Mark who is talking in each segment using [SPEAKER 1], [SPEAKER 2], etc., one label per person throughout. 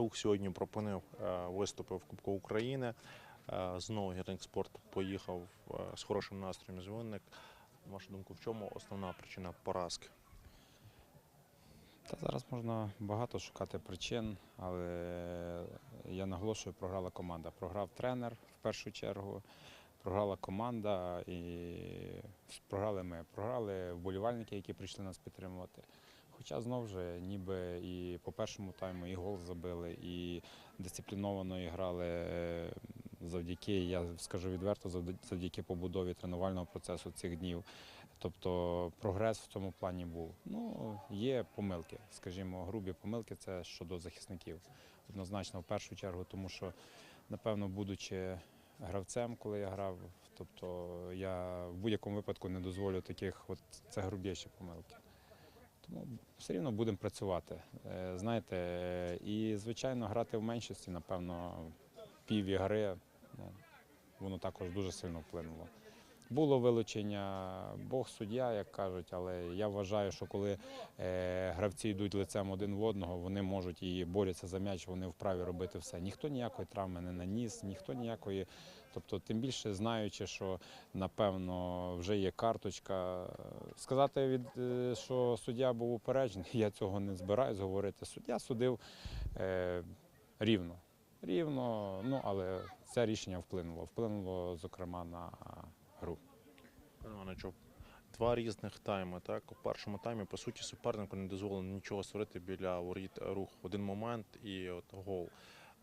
[SPEAKER 1] рух сьогодні пропонив е, виступи в Кубку України. Е, Знову гірник спорт поїхав е, з хорошим настроєм з винник. На вашу думку, в чому основна причина поразки?
[SPEAKER 2] Та зараз можна багато шукати причин, але я наголошую, програла команда. Програв тренер в першу чергу, програла команда і програли ми. Програли вболівальники, які прийшли нас підтримувати. Хоча знов же ніби і по першому тайму і гол забили, і дисципліновано і грали е, завдяки, я скажу відверто, завд- завдяки побудові тренувального процесу цих днів. Тобто прогрес в цьому плані був. Ну, є помилки, скажімо, грубі помилки це щодо захисників. Однозначно, в першу чергу, тому що, напевно, будучи гравцем, коли я грав, тобто я в будь-якому випадку не дозволю таких, от це грубіші помилки. Тому все рівно будемо працювати. Е, Знаєте, і звичайно, грати в меншості, напевно, пів ігри, ну, воно також дуже сильно вплинуло. Було вилучення, Бог суддя, як кажуть, але я вважаю, що коли е, гравці йдуть лицем один в одного, вони можуть і борються за м'яч, вони вправі робити все. Ніхто ніякої травми не наніс, ніхто ніякої. Тобто, тим більше знаючи, що напевно вже є карточка. Сказати від е, що суддя був упереджений, я цього не збираюсь говорити. Суддя судив е, рівно. Рівно, ну але це рішення вплинуло. Вплинуло, зокрема, на гру.
[SPEAKER 1] Івановичу, Два різних тайми. Так? У першому таймі, по суті, супернику не дозволено нічого створити біля воріт рух один момент і от гол.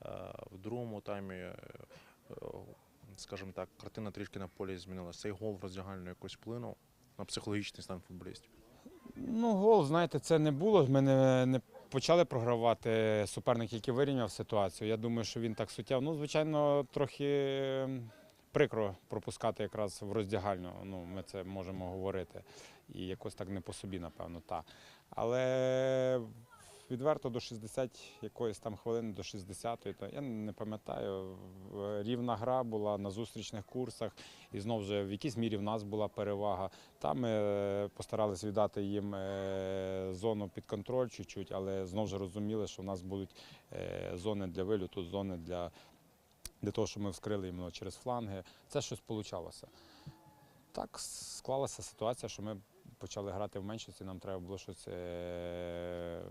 [SPEAKER 1] Е, В другому таймі, е, скажімо так, картина трішки на полі змінилася. Цей гол в роздягальну якось вплинув на психологічний стан футболістів.
[SPEAKER 2] Ну, гол, знаєте, це не було. Ми не, не почали програвати суперник, який вирівняв ситуацію. Я думаю, що він так суттєво. Ну, звичайно, трохи прикро пропускати якраз в роздягальню. Ну, ми це можемо говорити. І якось так не по собі, напевно, та. Але відверто до 60 якоїсь там хвилини, до 60-ї, то я не пам'ятаю. Рівна гра була на зустрічних курсах, і знову ж в якійсь мірі в нас була перевага. Там ми е, постаралися віддати їм е, зону під контроль чуть-чуть, але знову ж розуміли, що в нас будуть е, зони для виліту, зони для, для того, щоб ми вскрили іменно через фланги. Це щось получалося. Так склалася ситуація, що ми почали грати в меншості, нам треба було щось е,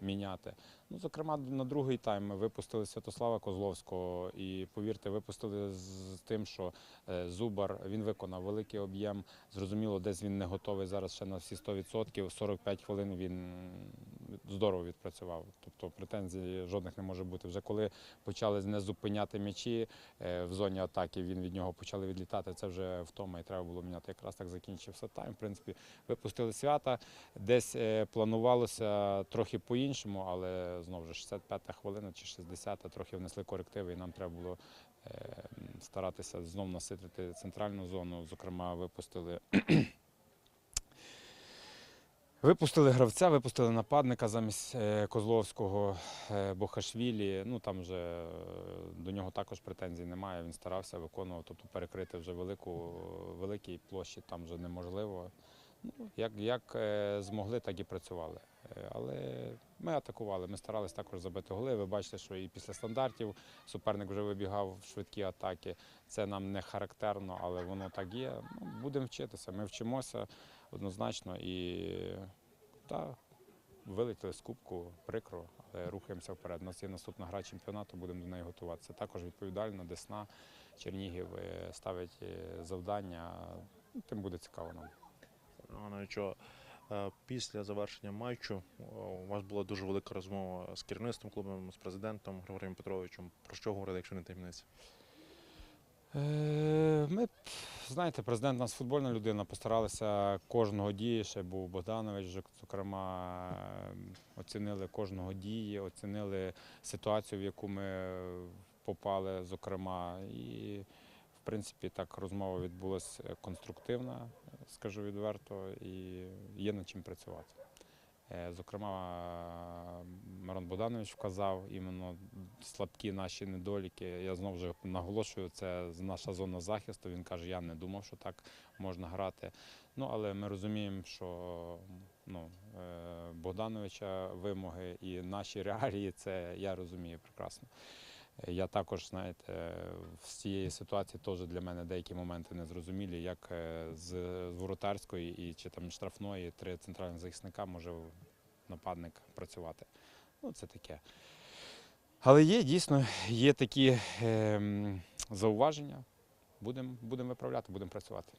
[SPEAKER 2] міняти. Ну, зокрема, на другий тайм ми випустили Святослава Козловського і, повірте, випустили з тим, що е, Зубар він виконав великий об'єм. Зрозуміло, десь він не готовий зараз ще на всі 100%. 45 хвилин він здорово відпрацював. Тобто претензій жодних не може бути. Вже коли почали не зупиняти м'ячі е, в зоні атаки, він від нього почали відлітати. Це вже втома і треба було міняти. Якраз так закінчився тайм. В принципі, випустили свята. Десь е, планувалося трохи по-іншому, але знову ж 65-та хвилина чи 60-та трохи внесли корективи, і нам треба було е, старатися знову наситити центральну зону. Зокрема, випустили. Випустили гравця, випустили нападника замість е, Козловського е, Бохашвілі. Ну там вже е, до нього також претензій немає. Він старався виконував, тобто перекрити вже велику великій площі там вже неможливо. Ну, як, як змогли, так і працювали. Е, Але ми атакували, ми старалися також забити голи. Ви бачите, що і після стандартів суперник вже вибігав в швидкі атаки. Це нам не характерно, але воно так є. Ну, будемо вчитися. Ми вчимося однозначно і та, вилетіли з кубку, прикро, але рухаємося вперед. У нас є наступна гра чемпіонату, будемо до неї готуватися. Також відповідально, Десна, Чернігів е, ставить е, завдання. Тим буде цікаво нам.
[SPEAKER 1] Е, після завершення матчу е, у вас була дуже велика розмова з керівництвом клубу, з президентом Григорієм Петровичем. Про що говорили, якщо не таємниця?
[SPEAKER 2] Е, Ми, знаєте, президент у нас футбольна людина, постаралися кожного дії, ще був Богданович, зокрема, е, оцінили кожного дії, оцінили ситуацію, в яку ми попали, зокрема. І, в принципі, так розмова відбулася конструктивна, скажу відверто, і є над чим працювати. Е, Зокрема, Мирон Богданович вказав іменно слабкі наші недоліки. Я знову ж наголошую, це наша зона захисту. Він каже, я не думав, що так можна грати. Ну, але ми розуміємо, що ну, е, Богдановича вимоги і наші реалії, це я розумію прекрасно. Е, Я також, знаєте, з цієї ситуації теж для мене деякі моменти незрозумілі, як е, з воротарської і чи там штрафної три центральних захисника може нападник працювати. Ну, це таке. Але є дійсно є такі ем, зауваження. Будемо будем виправляти, будемо працювати.